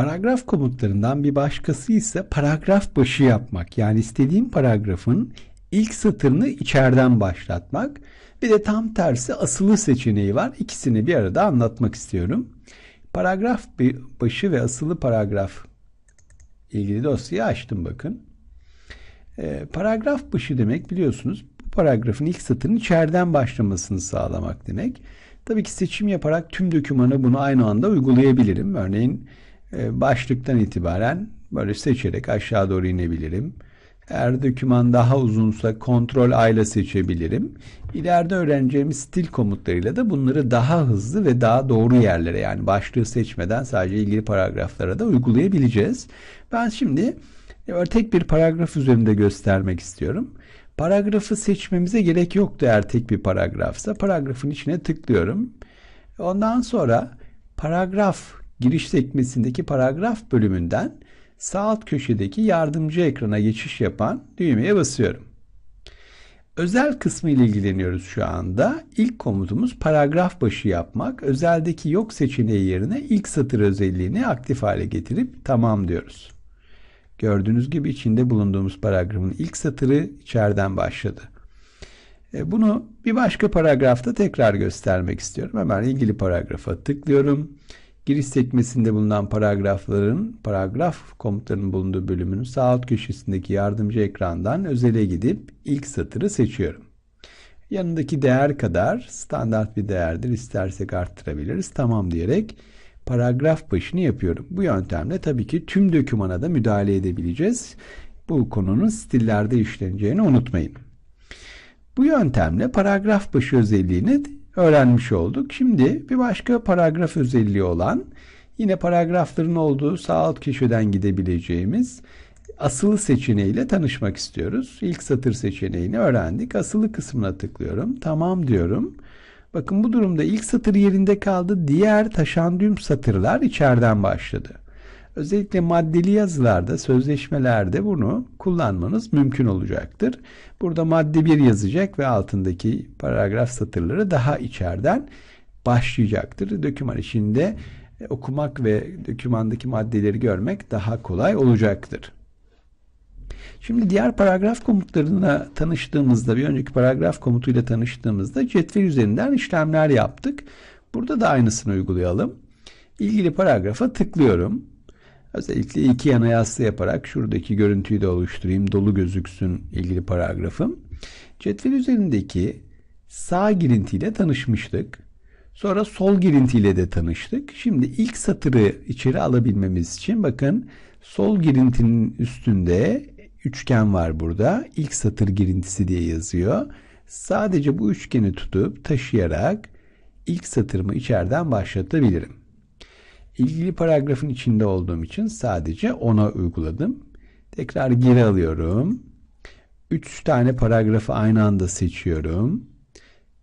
Paragraf komutlarından bir başkası ise paragraf başı yapmak. Yani istediğim paragrafın ilk satırını içeriden başlatmak. Bir de tam tersi asılı seçeneği var. İkisini bir arada anlatmak istiyorum. Paragraf başı ve asılı paragraf ilgili dosyayı açtım bakın. E, paragraf başı demek biliyorsunuz bu paragrafın ilk satırın içeriden başlamasını sağlamak demek. Tabii ki seçim yaparak tüm dokümanı bunu aynı anda uygulayabilirim. Örneğin başlıktan itibaren böyle seçerek aşağı doğru inebilirim. Eğer doküman daha uzunsa kontrol A ile seçebilirim. İleride öğreneceğimiz stil komutlarıyla da bunları daha hızlı ve daha doğru yerlere yani başlığı seçmeden sadece ilgili paragraflara da uygulayabileceğiz. Ben şimdi tek bir paragraf üzerinde göstermek istiyorum. Paragrafı seçmemize gerek yoktu eğer tek bir paragrafsa. Paragrafın içine tıklıyorum. Ondan sonra paragraf giriş sekmesindeki paragraf bölümünden sağ alt köşedeki yardımcı ekrana geçiş yapan düğmeye basıyorum. Özel kısmı ile ilgileniyoruz şu anda. İlk komutumuz paragraf başı yapmak. Özeldeki yok seçeneği yerine ilk satır özelliğini aktif hale getirip tamam diyoruz. Gördüğünüz gibi içinde bulunduğumuz paragrafın ilk satırı içeriden başladı. E, bunu bir başka paragrafta tekrar göstermek istiyorum. Hemen ilgili paragrafa tıklıyorum. Giriş sekmesinde bulunan paragrafların, paragraf komutlarının bulunduğu bölümün sağ alt köşesindeki yardımcı ekrandan özele gidip ilk satırı seçiyorum. Yanındaki değer kadar standart bir değerdir. İstersek arttırabiliriz. Tamam diyerek paragraf başını yapıyorum. Bu yöntemle tabii ki tüm dokümana da müdahale edebileceğiz. Bu konunun stillerde işleneceğini unutmayın. Bu yöntemle paragraf başı özelliğini öğrenmiş olduk. Şimdi bir başka paragraf özelliği olan yine paragrafların olduğu sağ alt köşeden gidebileceğimiz asılı seçeneğiyle tanışmak istiyoruz. İlk satır seçeneğini öğrendik. Asılı kısmına tıklıyorum. Tamam diyorum. Bakın bu durumda ilk satır yerinde kaldı. Diğer taşan düğüm satırlar içeriden başladı. Özellikle maddeli yazılarda, sözleşmelerde bunu kullanmanız mümkün olacaktır. Burada madde 1 yazacak ve altındaki paragraf satırları daha içeriden başlayacaktır. Döküman içinde e, okumak ve dökümandaki maddeleri görmek daha kolay olacaktır. Şimdi diğer paragraf komutlarına tanıştığımızda, bir önceki paragraf komutuyla tanıştığımızda cetvel üzerinden işlemler yaptık. Burada da aynısını uygulayalım. İlgili paragrafa tıklıyorum. Özellikle iki yana yassı yaparak şuradaki görüntüyü de oluşturayım. Dolu gözüksün ilgili paragrafım. Cetvel üzerindeki sağ girintiyle tanışmıştık. Sonra sol girintiyle de tanıştık. Şimdi ilk satırı içeri alabilmemiz için bakın sol girintinin üstünde üçgen var burada. İlk satır girintisi diye yazıyor. Sadece bu üçgeni tutup taşıyarak ilk satırımı içeriden başlatabilirim. İlgili paragrafın içinde olduğum için sadece ona uyguladım. Tekrar geri alıyorum. Üç tane paragrafı aynı anda seçiyorum.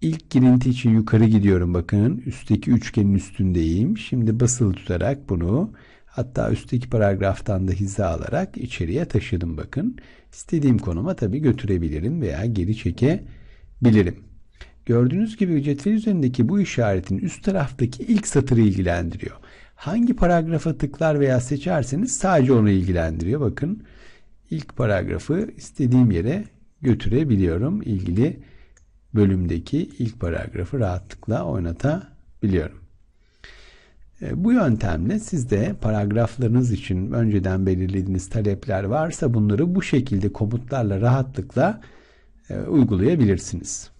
İlk girinti için yukarı gidiyorum bakın. Üstteki üçgenin üstündeyim. Şimdi basılı tutarak bunu hatta üstteki paragraftan da hiza alarak içeriye taşıdım bakın. İstediğim konuma tabi götürebilirim veya geri çekebilirim. Gördüğünüz gibi cetvel üzerindeki bu işaretin üst taraftaki ilk satırı ilgilendiriyor. Hangi paragrafa tıklar veya seçerseniz sadece onu ilgilendiriyor. Bakın ilk paragrafı istediğim yere götürebiliyorum. İlgili bölümdeki ilk paragrafı rahatlıkla oynatabiliyorum. E, bu yöntemle siz de paragraflarınız için önceden belirlediğiniz talepler varsa bunları bu şekilde komutlarla rahatlıkla e, uygulayabilirsiniz.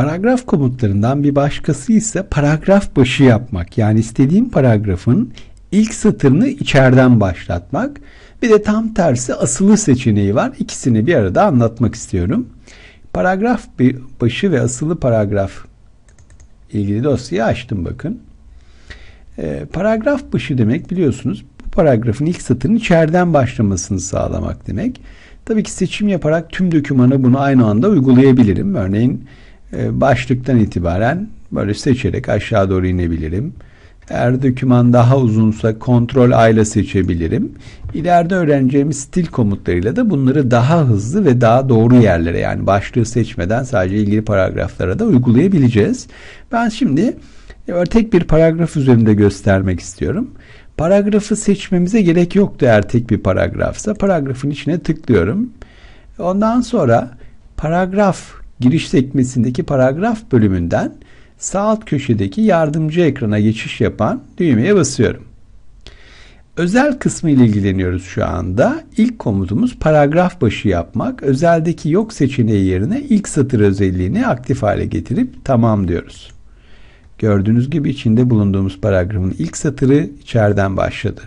Paragraf komutlarından bir başkası ise paragraf başı yapmak. Yani istediğim paragrafın ilk satırını içeriden başlatmak. Bir de tam tersi asılı seçeneği var. İkisini bir arada anlatmak istiyorum. Paragraf başı ve asılı paragraf ilgili dosyayı açtım bakın. E, paragraf başı demek biliyorsunuz bu paragrafın ilk satırın içeriden başlamasını sağlamak demek. Tabii ki seçim yaparak tüm dokümanı bunu aynı anda uygulayabilirim. Örneğin başlıktan itibaren böyle seçerek aşağı doğru inebilirim. Eğer doküman daha uzunsa kontrol A ile seçebilirim. İleride öğreneceğimiz stil komutlarıyla da bunları daha hızlı ve daha doğru yerlere yani başlığı seçmeden sadece ilgili paragraflara da uygulayabileceğiz. Ben şimdi tek bir paragraf üzerinde göstermek istiyorum. Paragrafı seçmemize gerek yoktu eğer tek bir paragrafsa. Paragrafın içine tıklıyorum. Ondan sonra paragraf giriş sekmesindeki paragraf bölümünden sağ alt köşedeki yardımcı ekrana geçiş yapan düğmeye basıyorum. Özel kısmı ile ilgileniyoruz şu anda. İlk komutumuz paragraf başı yapmak. Özeldeki yok seçeneği yerine ilk satır özelliğini aktif hale getirip tamam diyoruz. Gördüğünüz gibi içinde bulunduğumuz paragrafın ilk satırı içeriden başladı.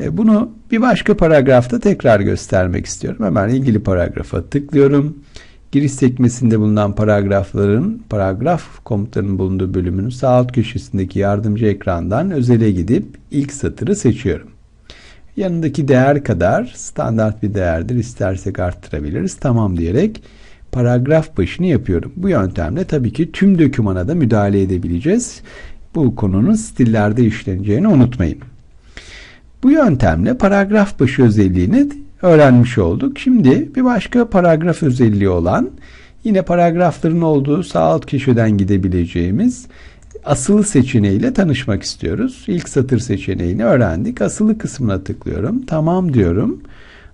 E, bunu bir başka paragrafta tekrar göstermek istiyorum. Hemen ilgili paragrafa tıklıyorum. Giriş sekmesinde bulunan paragrafların, paragraf komutlarının bulunduğu bölümünün sağ alt köşesindeki yardımcı ekrandan özele gidip ilk satırı seçiyorum. Yanındaki değer kadar standart bir değerdir. İstersek arttırabiliriz. Tamam diyerek paragraf başını yapıyorum. Bu yöntemle tabii ki tüm dokümana da müdahale edebileceğiz. Bu konunun stillerde işleneceğini unutmayın. Bu yöntemle paragraf başı özelliğini öğrenmiş olduk. Şimdi bir başka paragraf özelliği olan yine paragrafların olduğu sağ alt köşeden gidebileceğimiz asılı seçeneğiyle tanışmak istiyoruz. İlk satır seçeneğini öğrendik. Asılı kısmına tıklıyorum. Tamam diyorum.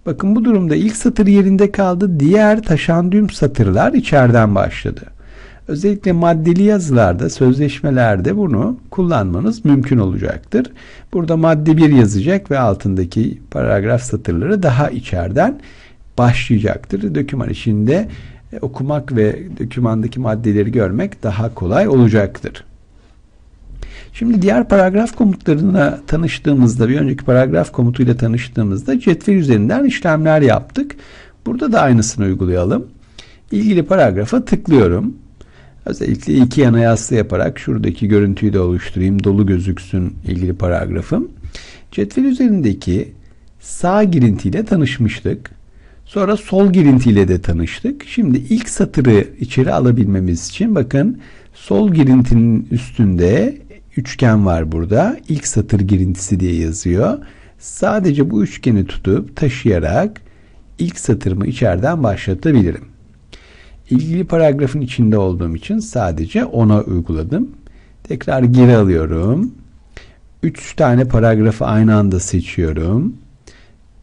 Bakın bu durumda ilk satır yerinde kaldı. Diğer taşan düğüm satırlar içeriden başladı. Özellikle maddeli yazılarda, sözleşmelerde bunu kullanmanız mümkün olacaktır. Burada madde 1 yazacak ve altındaki paragraf satırları daha içeriden başlayacaktır. Döküman içinde e, okumak ve dokümandaki maddeleri görmek daha kolay olacaktır. Şimdi diğer paragraf komutlarına tanıştığımızda, bir önceki paragraf komutuyla tanıştığımızda cetvel üzerinden işlemler yaptık. Burada da aynısını uygulayalım. İlgili paragrafa tıklıyorum. Özellikle iki yana yassı yaparak şuradaki görüntüyü de oluşturayım. Dolu gözüksün ilgili paragrafım. Cetvel üzerindeki sağ girintiyle tanışmıştık. Sonra sol girintiyle de tanıştık. Şimdi ilk satırı içeri alabilmemiz için bakın sol girintinin üstünde üçgen var burada. İlk satır girintisi diye yazıyor. Sadece bu üçgeni tutup taşıyarak ilk satırımı içeriden başlatabilirim. İlgili paragrafın içinde olduğum için sadece ona uyguladım. Tekrar geri alıyorum. Üç tane paragrafı aynı anda seçiyorum.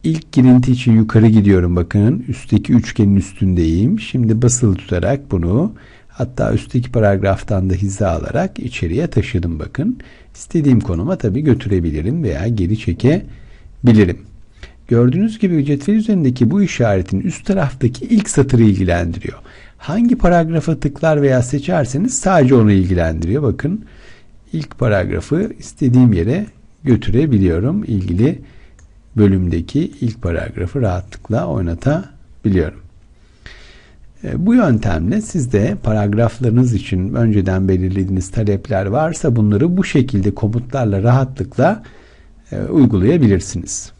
İlk girinti için yukarı gidiyorum bakın. Üstteki üçgenin üstündeyim. Şimdi basılı tutarak bunu hatta üstteki paragraftan da hiza alarak içeriye taşıdım bakın. İstediğim konuma tabi götürebilirim veya geri çekebilirim. Gördüğünüz gibi cetvel üzerindeki bu işaretin üst taraftaki ilk satırı ilgilendiriyor. Hangi paragrafa tıklar veya seçerseniz sadece onu ilgilendiriyor. Bakın ilk paragrafı istediğim yere götürebiliyorum. İlgili bölümdeki ilk paragrafı rahatlıkla oynatabiliyorum. E, bu yöntemle siz de paragraflarınız için önceden belirlediğiniz talepler varsa bunları bu şekilde komutlarla rahatlıkla e, uygulayabilirsiniz.